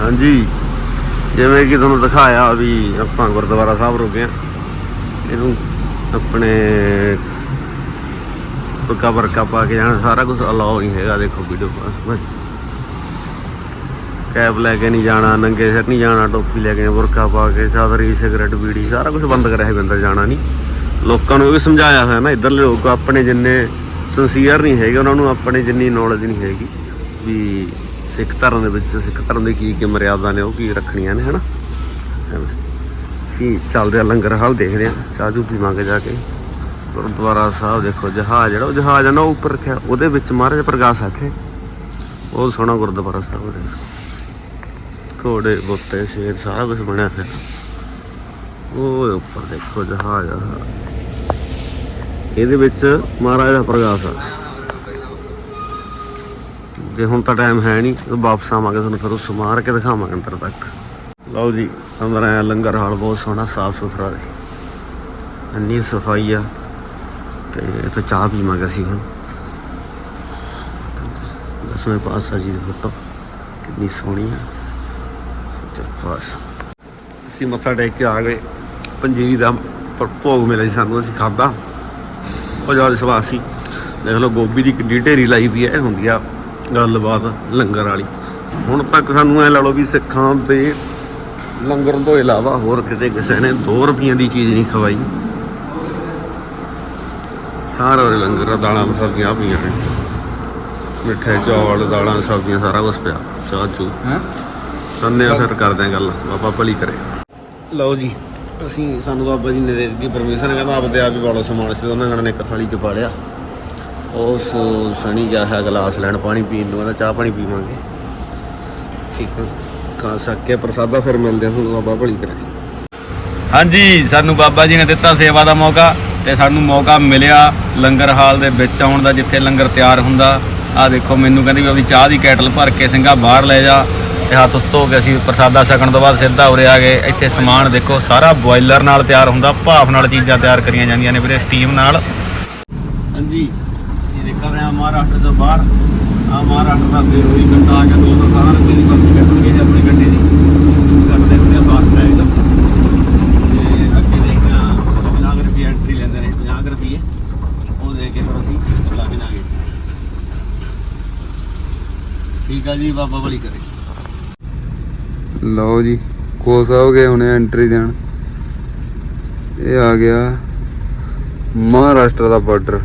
ਹਾਂਜੀ। ਜਿਵੇਂ ਕਿ ਤੁਹਾਨੂੰ ਦਿਖਾਇਆ ਵੀ ਆਪਾਂ ਗੁਰਦੁਆਰਾ ਸਾਹਿਬ ਰੁਕੇ ਆ ਇਹਨੂੰ ਆਪਣੇ ਪੱਕਾ ਵਰਕਾ ਪਾ ਕੇ ਜਾਣਾ, ਸਾਰਾ ਕੁਝ ਅਲਾਉ ਨਹੀਂ ਹੈਗਾ, ਦੇਖੋ ਵੀਡੀਓ ਪਾਸ ਕੈਬ ਲੈ ਕੇ ਨਹੀਂ ਜਾਣਾ, ਨੰਗੇ ਸਿਰ ਨਹੀਂ ਜਾਣਾ, ਟੋਪੀ ਲੈ ਕੇ, ਬੁਰਕਾ ਪਾ ਕੇ, ਚਾਦਰੀ, ਸਿਗਰਟ, ਬੀੜੀ, ਸਾਰਾ ਕੁਝ ਬੰਦ ਕਰਿਆ ਹੈ ਅੰਦਰ ਜਾਣਾ ਨਹੀਂ। ਲੋਕਾਂ ਨੂੰ ਇਹ ਵੀ ਸਮਝਾਇਆ ਹੋਇਆ ਨਾ, ਇੱਧਰਲੇ ਲੋਕ ਆਪਣੇ ਜਿੰਨੇ ਸਿੰਸੀਅਰ ਨਹੀਂ ਹੈਗੇ, ਉਹਨਾਂ ਨੂੰ ਆਪਣੇ ਜਿੰਨੀ ਨੌਲੇਜ ਨਹੀਂ ਹੈਗੀ, ਵੀ ਸਿੱਖ ਧਰਮ ਦੇ ਵਿੱਚ, ਸਿੱਖ ਧਰਮ ਦੀ ਕੀ ਕੀ ਮਰਿਆਦਾ ਨੇ, ਉਹ ਕੀ ਰੱਖਣੀਆਂ ਨੇ, ਹਨਾ? ਐਵੇਂ। ਅਸੀਂ ਚੱਲਦੇ ਆ ਲੰਗਰ ਹਾਲ ਦੇਖਦੇ ਆ ਚਾਜੂ ਪੀਵਾਂਗੇ ਜਾ ਕੇ। ਗੁਰਦੁਆਰਾ ਸਾਹਿਬ ਦੇਖੋ, ਜਹਾਜ਼ ਜਿਹੜਾ, ਉਹ ਜਹਾਜ਼ ਆ ਨਾ, ਉਹ ਉੱਪਰ ਰੱਖਿਆ, ਉਹਦੇ ਵਿੱਚ ਮਹਾਰਾਜ ਪ੍ਰਕਾਸ਼ ਆ ਇੱਥੇ। ਬਹੁਤ ਸੋਹਣਾ ਗੁਰਦੁਆਰਾ ਸਾਹਿਬ ਦੇ ਘੋੜੇ, ਬੁੱਤੇ, ਸ਼ੇਰ, ਸਾਰਾ ਕੁਝ ਬਣਿਆ ਫਿਰ। ਉਹ ਉੱਪਰ ਦੇਖੋ, ਜਹਾਜ਼ ਆ। ਇਹਦੇ ਵਿੱਚ ਮਹਾਰਾਜ ਦਾ ਪ੍ਰਕਾਸ਼ ਆ। ਜੇ ਹੁਣ ਤਾਂ ਟਾਈਮ ਹੈ ਨਹੀਂ ਵਾਪਸ ਆਵਾਂਗੇ, ਤੁਹਾਨੂੰ ਫਿਰ ਉਹ ਮਾਰ ਕੇ ਦਿਖਾਵਾਂਗੇ ਅੰਦਰ ਤੱਕ। ਲਓ ਜੀ, ਅੰਦਰ ਆਇਆ, ਲੰਗਰ ਹਾਲ ਬਹੁਤ ਸੋਹਣਾ, ਸਾਫ਼ ਸੁਥਰਾ ਹੈ। ਇੰਨੀ ਸਫ਼ਾਈ ਆ, ਤੇ ਇੱਥੇ ਚਾਹ ਪੀਵਾਂਗੇ ਅਸੀਂ ਹੁਣ। ਦਸਵੇਂ ਪਾਤਸ਼ਾਹ ਜੀ ਦੀ ਫੋਟੋ, ਕਿੰਨੀ ਸੋਹਣੀ ਆ। ਸੱਚਾ ਪਾਤਸ਼ਾਹ। ਅਸੀਂ ਮੱਥਾ ਟੇਕ ਕੇ ਆ ਗਏ। ਪੰਜੀਰੀ ਦਾ ਭੋਗ ਮਿਲਿਆ ਸਾਨੂੰ, ਅਸੀਂ ਖਾਦਾ ਉਹ ਜ਼ਿਆਦਾ ਸਵਾਦ ਸੀ ਦੇਖ ਲਓ, ਗੋਭੀ ਦੀ ਕਿੰਨੀ ਢੇਰੀ ਲਾਈ ਪਈ ਹੈ ਹੁੰਦੀ ਆ ਗੱਲਬਾਤ ਲੰਗਰ ਵਾਲੀ। ਹੁਣ ਤੱਕ ਸਾਨੂੰ ਐ ਲਾ ਲਓ ਵੀ ਸਿੱਖਾਂ ਦੇ ਲੰਗਰ ਤੋਂ ਇਲਾਵਾ ਹੋਰ ਕਿਤੇ ਕਿਸੇ ਨੇ 2 ਰੁਪਈਆਂ ਦੀ ਚੀਜ਼ ਨਹੀਂ ਖਵਾਈ। ਸਾਰਾ ਉਰੇ ਲੰਗਰ ਦਾਲਾਂ ਸਬਜ਼ੀਆਂ ਪਈਆਂ ਨੇ। ਮਿੱਠੇ ਚੌਲ ਦਾਲਾਂ ਸਬਜ਼ੀਆਂ ਸਾਰਾ ਕੁਝ ਪਿਆ। ਚਾਹ ਚੂ। ਹੈ? ਸੰਨੇ ਫਿਰ ਕਰਦੇ ਆ ਗੱਲ। ਬਾਬਾ ਭਲੀ ਕਰੇ। ਲਓ ਜੀ। ਅਸੀਂ ਸਾਨੂੰ ਬਾਬਾ ਜੀ ਨੇ ਦੇ ਦਿੱਤੀ ਪਰਮਿਸ਼ਨ ਕਹਿੰਦਾ ਆਪਦੇ ਆਪ ਹੀ ਵਾਲੋ ਸਮਾਨ ਸੀ ਉਹਨਾਂ ਨੇ ਇੱਕ ਥਾਲੀ ਚ ਪਾ ਲਿਆ। ਉਸ ਸਣੀ ਗਿਆ ਹੈ ਗਲਾਸ ਲੈਣ ਪਾਣੀ ਪੀਣ ਨੂੰ ਕਹਿੰਦਾ ਚਾਹ ਪਾਣੀ ਪੀਵਾਂਗੇ। ਠੀਕ ਹੈ ਖਾ ਸਕ ਕੇ ਪ੍ਰਸਾਦਾ ਫਿਰ ਮਿਲਦੇ ਤੁਹਾਨੂੰ ਬਾਬਾ ਭਲੀ ਕਰੇ। ਹਾਂਜੀ ਸਾਨੂੰ ਬਾਬਾ ਜੀ ਨੇ ਦਿੱਤਾ ਸੇਵਾ ਦਾ ਮੌਕਾ ਤੇ ਸਾਨੂੰ ਮੌਕਾ ਮਿਲਿਆ ਲੰਗਰ ਹਾਲ ਦੇ ਵਿੱਚ ਆਉਣ ਦਾ ਜਿੱਥੇ ਲੰਗਰ ਤਿਆਰ ਹੁੰਦਾ। ਆ ਦੇਖੋ ਮੈਨੂੰ ਕਹਿੰਦੀ ਵੀ ਆਪਣੀ ਚਾਹ ਦੀ ਕੈਟਲ ਭਰ ਕੇ ਸਿੰਘਾ ਬਾਹਰ ਲੈ ਜਾ। ਤੇ ਹੱਥ ਧੋ ਕੇ ਅਸੀਂ ਪ੍ਰਸਾਦਾ ਛਕਣ ਤੋਂ ਬਾਅਦ ਸਿੱਧਾ ਉਰੇ ਆ ਗਏ। ਇੱਥੇ ਸਮਾਨ ਦੇਖੋ ਸਾਰਾ ਬੋਇਲਰ ਨਾਲ ਤਿਆਰ ਹੁੰਦਾ। ਭਾਫ ਨਾਲ ਚੀਜ਼ਾਂ ਤਿਆਰ ਕਰੀਆਂ ਜਾਂਦੀਆਂ ਨੇ ਵੀਰੇ ਸਟੀਮ ਨਾਲ। ਹਾਂਜੀ। ਅਸੀਂ ਰਹੇ ਹਾਂ ਮਹਾਰਾਸ਼ਟਰ ਤੋਂ ਬਾਹਰ। ਆ ਮਹਾਰਾਸ਼ਟਰ ਦਾ ਬੇਰੋਈ ਗੱਡਾ ਆ ਗਿਆ 217 ਰੁਪਏ ਦੀ ਪਰਚੀ ਕੱਟਣਗੇ ਜੀ ਆਪਣੀ ਗੱਡੀ ਦੀ। ਕੱਟਦੇ ਹੁੰਦੇ ਆ ਬਾਸ ਟੈਗ ਤੇ। ਅੱਗੇ ਦੇਖਦੇ ਹਾਂ 50 ਰੁਪਏ ਐਂਟਰੀ ਲੈਂਦੇ ਨੇ 50 ਰੁਪਏ ਉਹ ਦੇ ਕੇ ਫਿਰ ਅਸੀਂ ਚਲਾ ਕੇ ਜਾਗੇ ਠੀਕ ਆ ਜੀ, ਬਾਬਾ ਬਲੀ ਕਰੇ। ਲਓ ਜੀ, ਕੋਸ ਹੋ ਗਏ ਹੁਣੇ ਐਂਟਰੀ ਦੇਣ। ਇਹ ਆ ਗਿਆ ਮਹਾਰਾਸ਼ਟਰ ਦਾ ਬਾਰਡਰ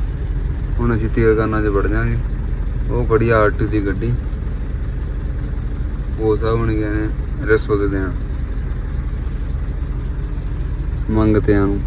ਹੁਣ ਅਸੀਂ ਤੇਲਗਾਨਾ 'ਚ ਵੜ ਜਾਾਂਗੇ ਉਹ ਖੜੀ ਆਰਟੀ ਦੀ ਗੱਡੀ। ਉਹ ਸਭ ਹੁਣ ਗਏ ਨੇ, ਰਿਸ਼ਵਤ ਦੇਣ ਮੰਗਤਿਆਂ ਨੂੰ।